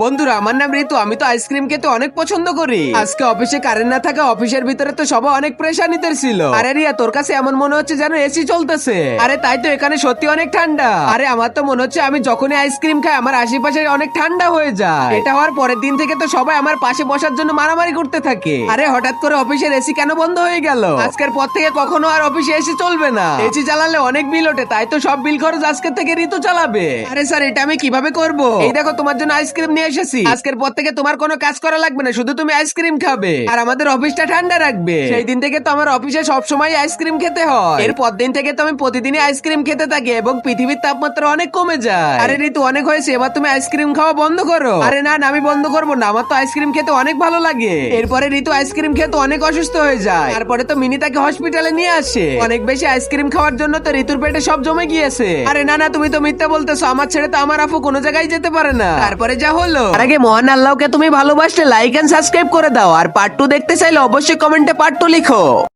বন্ধুরা, আমার নাম ঋতু, আমি তো আইসক্রিম খেতে অনেক পছন্দ করি। আজকে অফিসে কারেন্ট না থাকা অফিসের ভিতরে তো সবাই অনেক প্রেশানিতে ছিল। আরে রিয়া, তোর কাছে এমন মনে হচ্ছে যেন এসি চলতেছে। আরে তাই তো, এখানে সত্যি অনেক ঠান্ডা। আরে আমার তো মনে হচ্ছে আমি যখনই আইসক্রিম খাই, আমার আশেপাশে অনেক ঠান্ডা হয়ে যায়। এটা হওয়ার পরের দিন থেকে তো সবাই আমার পাশে বসার জন্য মারামারি করতে থাকে। আরে হঠাৎ করে অফিসের এসি কেন বন্ধ হয়ে গেল? আজকের পর থেকে কখনো আর অফিসে এসি চলবে না। এসি চালালে অনেক বিল ওঠে, তাই তো সব বিল খরচ আজকে থেকে ঋতু চালাবে। আরে স্যার এটা আমি কীভাবে করব? এই দেখো, তোমার জন্য আইসক্রিম এসেছি। আজকের পর থেকে তোমার কোনো কাজ করা লাগবে না, শুধু তুমি আইসক্রিম খাবে। আর আমাদের অফিসটা ঠান্ডা রাখবে। সেই দিন থেকে তো আমার অফিসে সব সময় আইসক্রিম খেতে হয়। দিন থেকে প্রতিদিনই আইসক্রিম খেতে এবং পৃথিবীর তাপমাত্রা অনেক কমে যায়। আরে ঋতু, অনেক হয়েছে, এবার তুমি আইসক্রিম খাওয়া বন্ধ করো। আরে না আমি বন্ধ করব না, আমার তো আইসক্রিম খেতে অনেক ভালো লাগে। এরপরে ঋতু, আইসক্রিম খেতে অনেক অসুস্থ হয়ে যায়। তারপরে তো মিনি তাকে হসপিটালে নিয়ে আসে। অনেক বেশি আইসক্রিম খাওয়ার জন্য তো ঋতুর পেটে সব জমে গিয়েছে। আরে না না, তুমি তো মিথ্যা বলতেছো, আমার ছেড়ে তো আমার আপু কোনো জায়গায় যেতে পারে না। তারপরে যা হলো তার আগে মহান আল্লাহকে তুমি ভালোবাসলে লাইক এন্ড সাবস্ক্রাইব করে দাও। আর পার্ট টু দেখতে চাইলে অবশ্যই কমেন্টে পার্ট টু লিখো।